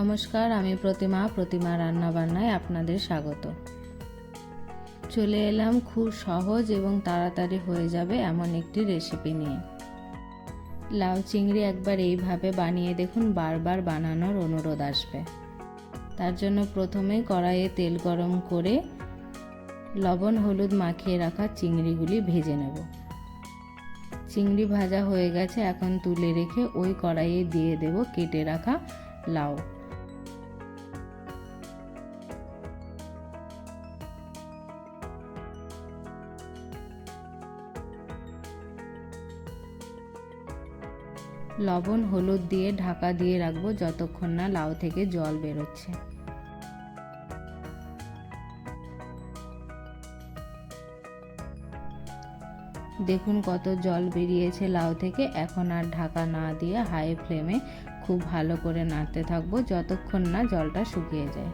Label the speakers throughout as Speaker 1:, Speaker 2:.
Speaker 1: নমস্কার, আমি প্রতিমা প্রতিমা রান্নাবান্নায় আপনাদের স্বাগত। চলে এলাম খুব সহজ এবং তাড়াতাড়ি হয়ে যাবে এমন একটি রেসিপি নিয়ে। লাউ চিংড়ি একবার এইভাবে বানিয়ে দেখুন, বারবার বানানোর অনুরোধ আসবে। তার জন্য প্রথমেই কড়াইয়ে তেল গরম করে লবণ, হলুদ মাখিয়ে রাখা চিংড়িগুলি ভেজে নেব। চিংড়ি ভাজা হয়ে গেছে, এখন তুলে রেখে ওই কড়াইয়ে দিয়ে দেব কেটে রাখা লাউ। লবণ, হলুদ দিয়ে ঢাকা দিয়ে রাখব যতক্ষণ না লাউ থেকে জল বেরোচ্ছে। দেখুন কত জল বেরিয়েছে লাউ থেকে। এখন আর ঢাকা না দিয়ে হাই ফ্লেমে খুব ভালো করে নাড়তে থাকব যতক্ষণ না জলটা শুকিয়ে যায়।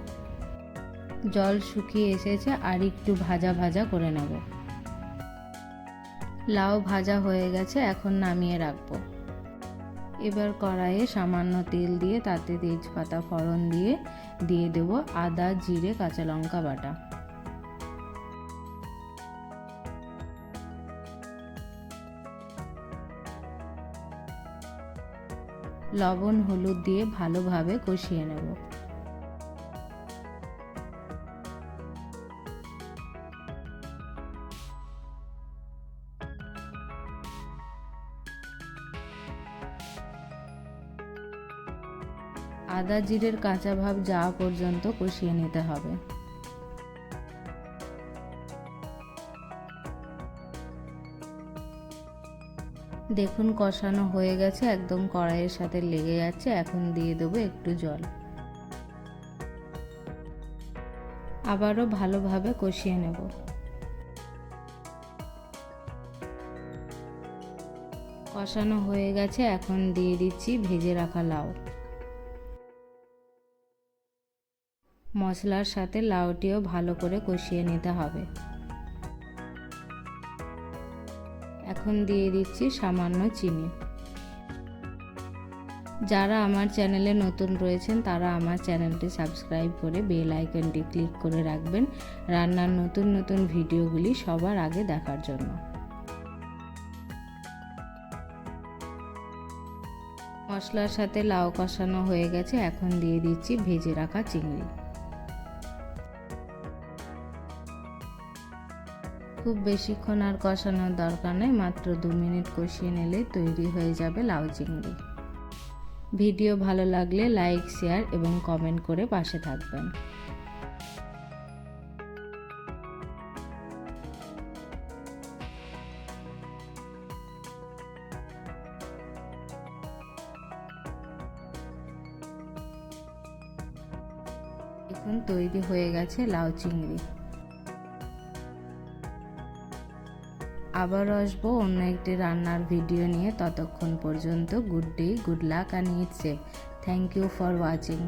Speaker 1: জল শুকিয়ে এসেছে আর একটু ভাজা ভাজা করে নেব। লাউ ভাজা হয়ে গেছে, এখন নামিয়ে রাখব। এবার কড়াইয়ে সামান্য তেল দিয়ে তাতে তেজপাতা, ফোড়ন দিয়ে দিয়ে দেব আদা, জিরে, কাঁচা লঙ্কা বাটা। লবণ, হলুদ দিয়ে ভালোভাবে কষিয়ে নেব। আদা জিরের কাঁচা ভাব যাওয়া পর্যন্ত কষিয়ে নিতে হবে। দেখুন, কষানো হয়ে গেছে, একদম কড়াইয়ের সাথে লেগে যাচ্ছে, এখন দিয়ে দেবো একটু জল। আবারও ভালোভাবে কষিয়ে নেব। কষানো হয়ে গেছে, এখন দিয়ে দিচ্ছি ভেজে রাখা লাউ। মশলার সাথে লাউটিও ভালো করে কষিয়ে নিতে হবে। এখন দিয়ে দিচ্ছি সামান্য চিনি। যারা আমার চ্যানেলে নতুন রয়েছেন, তারা আমার চ্যানেলটি সাবস্ক্রাইব করে বেল আইকনটি ক্লিক করে রাখবেন। রান্নার নতুন নতুন ভিডিওগুলি সবার আগে দেখার জন্য। মশলার সাথে লাউ কষানো হয়ে গেছে, এখন দিয়ে দিচ্ছি ভেজে রাখা চিংড়ি। খুব বেশিক্ষণ আর কষানোর দরকার নেই, মাত্র দু মিনিট কষিয়ে নিলেই তৈরি হয়ে যাবে লাউ চিংড়ি। ভিডিও ভালো লাগলে লাইক, শেয়ার এবং কমেন্ট করে পাশে থাকবেন। এখন তৈরি হয়ে গেছে লাউ চিংড়ি। আবার আসব অন্য একটি রান্নার ভিডিও নিয়ে ততক্ষণ পর্যন্ত good day, good luck and eat safe thank you for watching